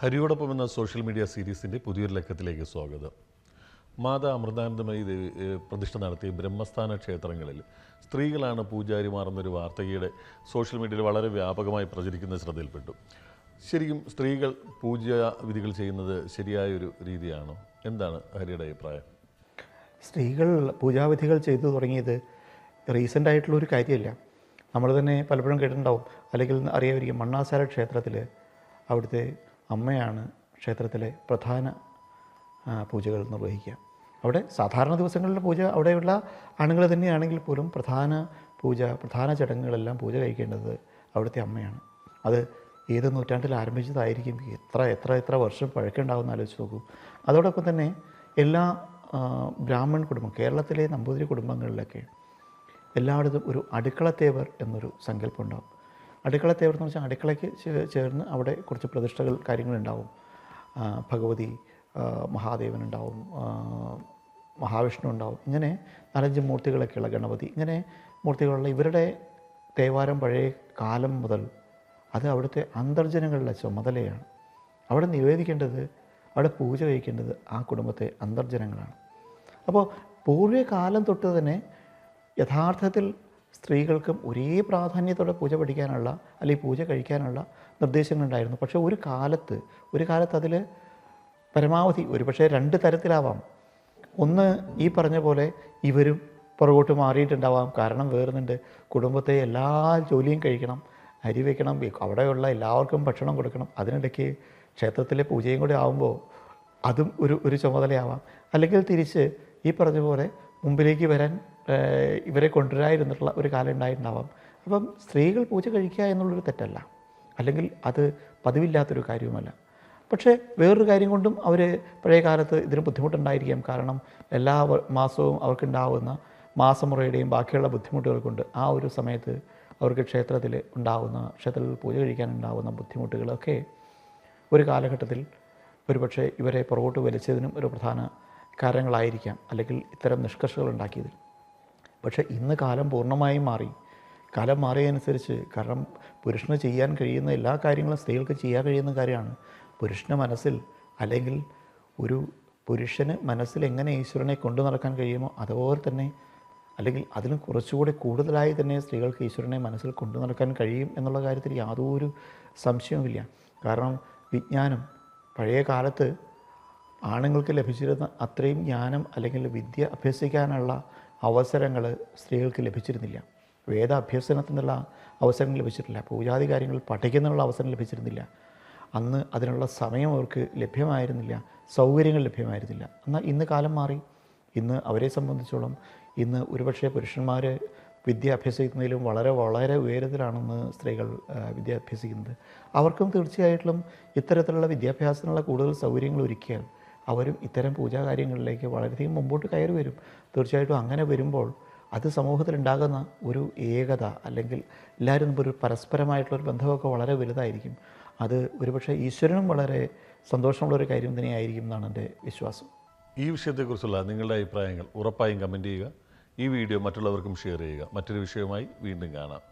ഹരിയോടൊപ്പം എന്ന social media സീരീസിന്റെ പുതിയൊരു ലക്കത്തിലേക്ക് സ്വാഗതം. മാതാ അമൃതാനന്ദമയി പ്രതിഷ്ഠ നടത്തിയ ബ്രഹ്മസ്ഥാന ക്ഷേത്രങ്ങളിൽ സ്ത്രീകളാണ് പൂജാരിമാരെന്നൊരു വാർത്തയുടെ സോഷ്യൽ മീഡിയയിൽ വളരെ വ്യാപകമായി പ്രചരിക്കുന്ന ശ്രദ്ധയിൽപ്പെട്ടു. ശരിക്കും സ്ത്രീകൾ പൂജാ വിധികൾ ചെയ്യുന്നത് ശരിയായൊരു രീതിയാണോ? എന്താണ് ഹരിയുടെ അഭിപ്രായം? സ്ത്രീകൾ പൂജാവിധികൾ ചെയ്തു തുടങ്ങിയത് റീസെന്റ് ആയിട്ടുള്ള ഒരു കാര്യമല്ല. നമ്മൾ തന്നെ പലപ്പോഴും കേട്ടിട്ടുണ്ടാവും. അല്ലെങ്കിൽ അറിയാമായിരിക്കും മണ്ണാസാര ക്ഷേത്രത്തിൽ അവിടുത്തെ അമ്മയാണ് ക്ഷേത്രത്തിലെ പ്രധാന പൂജകൾ നിർവഹിക്കുക. അവിടെ സാധാരണ ദിവസങ്ങളിലെ പൂജ അവിടെയുള്ള ആണുങ്ങൾ തന്നെയാണെങ്കിൽ പോലും പ്രധാന പൂജ പ്രധാന ചടങ്ങുകളെല്ലാം പൂജ കഴിക്കേണ്ടത് അവിടുത്തെ അമ്മയാണ്. അത് ഏത് നൂറ്റാണ്ടിൽ ആരംഭിച്ചതായിരിക്കും എത്ര എത്ര എത്ര വർഷം പഴക്കമുണ്ടാകുമെന്ന് ആലോചിച്ച് നോക്കൂ. അതോടൊപ്പം തന്നെ എല്ലാ ബ്രാഹ്മൺ കുടുംബം കേരളത്തിലെ നമ്പൂതിരി കുടുംബങ്ങളിലൊക്കെ എല്ലായിടത്തും ഒരു അടുക്കളത്തേവർ എന്നൊരു സങ്കല്പം ഉണ്ടാവും അടുക്കളത്തേവർ എന്ന് വെച്ചാൽ അടുക്കളയ്ക്ക് ചേർന്ന് അവിടെ കുറച്ച് പ്രതിഷ്ഠകൾ കാര്യങ്ങളുണ്ടാവും. ഭഗവതി മഹാദേവൻ ഉണ്ടാവും മഹാവിഷ്ണു ഉണ്ടാവും ഇങ്ങനെ നാലഞ്ച് മൂർത്തികളൊക്കെയുള്ള ഗണപതി. ഇങ്ങനെ മൂർത്തികളുള്ള ഇവരുടെ തേവാരം പഴയ കാലം മുതൽ അത് അവിടുത്തെ അന്തർജനങ്ങളുടെ ചുമതലയാണ്. അവിടെ നിവേദിക്കേണ്ടത് അവിടെ പൂജ കഴിക്കേണ്ടത് ആ കുടുംബത്തെ അന്തർജനങ്ങളാണ്. അപ്പോൾ പൂർവകാലം തൊട്ട് തന്നെ യഥാർത്ഥത്തിൽ സ്ത്രീകൾക്കും ഒരേ പ്രാധാന്യത്തോടെ പൂജ പഠിക്കാനുള്ള അല്ലെങ്കിൽ പൂജ കഴിക്കാനുള്ള നിർദ്ദേശങ്ങളുണ്ടായിരുന്നു. പക്ഷേ ഒരു കാലത്ത് ഒരു കാലത്ത് അതിൽ പരമാവധി ഒരു പക്ഷേ രണ്ട് തരത്തിലാവാം. ഒന്ന് ഈ പറഞ്ഞ പോലെ ഇവരും പുറകോട്ട് മാറിയിട്ടുണ്ടാവാം. കാരണം വേറുന്നുണ്ട്. കുടുംബത്തെ എല്ലാ ജോലിയും കഴിക്കണം അരി വയ്ക്കണം അവിടെയുള്ള എല്ലാവർക്കും ഭക്ഷണം കൊടുക്കണം. അതിനിടയ്ക്ക് ക്ഷേത്രത്തിലെ പൂജയും കൂടി ആവുമ്പോൾ അതും ഒരു ഒരു ചുമതലയാവാം. അല്ലെങ്കിൽ തിരിച്ച് ഈ പറഞ്ഞ പോലെ മുമ്പിലേക്ക് വരാൻ ഇവരെ കൊണ്ടുവരായിരുന്നിട്ടുള്ള ഒരു കാലം ഉണ്ടായിട്ടുണ്ടാവാം. അപ്പം സ്ത്രീകൾ പൂജ കഴിക്കുക എന്നുള്ളൊരു തെറ്റല്ല. അല്ലെങ്കിൽ അത് പതിവില്ലാത്തൊരു കാര്യവുമല്ല. പക്ഷേ വേറൊരു കാര്യം കൊണ്ടും അവർ പഴയ കാലത്ത് ഇതിന് ബുദ്ധിമുട്ടുണ്ടായിരിക്കാം. കാരണം എല്ലാ മാസവും അവർക്കുണ്ടാവുന്ന മാസമുറയുടെയും ബാക്കിയുള്ള ബുദ്ധിമുട്ടുകൾ കൊണ്ട് ആ ഒരു സമയത്ത് അവർക്ക് ക്ഷേത്രത്തിൽ ഉണ്ടാകുന്ന ക്ഷേത്രത്തിൽ പൂജ കഴിക്കാനുണ്ടാകുന്ന ബുദ്ധിമുട്ടുകളൊക്കെ ഒരു കാലഘട്ടത്തിൽ ഒരുപക്ഷെ ഇവരെ പുറകോട്ട് വലിച്ചതിനും ഒരു പ്രധാന കാരണങ്ങളായിരിക്കാം. അല്ലെങ്കിൽ ഇത്തരം നിഷ്കർഷകൾ ഉണ്ടാക്കിയതിൽ. പക്ഷേ ഇന്ന് കാലം പൂർണമായും മാറി. കാലം മാറിയതനുസരിച്ച് കാരണം പുരുഷന് ചെയ്യാൻ കഴിയുന്ന എല്ലാ കാര്യങ്ങളും സ്ത്രീകൾക്ക് ചെയ്യാൻ കഴിയുന്ന കാര്യമാണ്. പുരുഷന് മനസ്സിൽ അല്ലെങ്കിൽ ഒരു പുരുഷന് മനസ്സിൽ എങ്ങനെ ഈശ്വരനെ കൊണ്ടു നടക്കാൻ കഴിയുമോ അതുപോലെ തന്നെ അല്ലെങ്കിൽ അതിന് കുറച്ചുകൂടി കൂടുതലായി തന്നെ സ്ത്രീകൾക്ക് ഈശ്വരനെ മനസ്സിൽ കൊണ്ടു നടക്കാൻ കഴിയും എന്നുള്ള കാര്യത്തിൽ യാതൊരു സംശയവുമില്ല. കാരണം വിജ്ഞാനം പഴയ കാലത്ത് ആണുങ്ങൾക്ക് ലഭിച്ചിരുന്ന അത്രയും ജ്ഞാനം അല്ലെങ്കിൽ വിദ്യ അഭ്യസിക്കാനുള്ള അവസരങ്ങൾ സ്ത്രീകൾക്ക് ലഭിച്ചിരുന്നില്ല. വേദ അഭ്യസനത്തിനുള്ള അവസരങ്ങൾ ലഭിച്ചിട്ടില്ല പൂജാതി കാര്യങ്ങൾ പഠിക്കുന്നതിനുള്ള അവസരം ലഭിച്ചിരുന്നില്ല. അന്ന് അതിനുള്ള സമയം അവർക്ക് ലഭ്യമായിരുന്നില്ല. സൗകര്യങ്ങൾ ലഭ്യമായിരുന്നില്ല. എന്നാൽ ഇന്ന് കാലം മാറി. ഇന്ന് അവരെ സംബന്ധിച്ചോളം ഇന്ന് ഒരുപക്ഷെ പുരുഷന്മാർ വിദ്യ അഭ്യസിക്കുന്നതിലും വളരെ വളരെ ഉയരത്തിലാണെന്ന് സ്ത്രീകൾ വിദ്യ അഭ്യസിക്കുന്നത് അവർക്കും തീർച്ചയായിട്ടും ഇത്തരത്തിലുള്ള വിദ്യാഭ്യാസത്തിനുള്ള കൂടുതൽ സൗകര്യങ്ങൾ ഒരുക്കിയാൽ അവരും ഇത്തരം പൂജാകാര്യങ്ങളിലേക്ക് വളരെയധികം മുമ്പോട്ട് കയറി വരും. തീർച്ചയായിട്ടും അങ്ങനെ വരുമ്പോൾ അത് സമൂഹത്തിലുണ്ടാകുന്ന ഒരു ഏകത അല്ലെങ്കിൽ എല്ലാവരും ഒരു പരസ്പരമായിട്ടുള്ളൊരു ബന്ധമൊക്കെ വളരെ വലുതായിരിക്കും. അത് ഒരുപക്ഷെ ഈശ്വരനും വളരെ സന്തോഷമുള്ളൊരു കാര്യം തന്നെയായിരിക്കും എന്നാണ് എന്റെ വിശ്വാസം. ഈ വിഷയത്തെക്കുറിച്ചുള്ള നിങ്ങളുടെ അഭിപ്രായങ്ങൾ ഉറപ്പായും കമന്റ് ചെയ്യുക. ഈ വീഡിയോ മറ്റുള്ളവർക്കും ഷെയർ ചെയ്യുക. മറ്റൊരു വിഷയവുമായി വീണ്ടും കാണാം.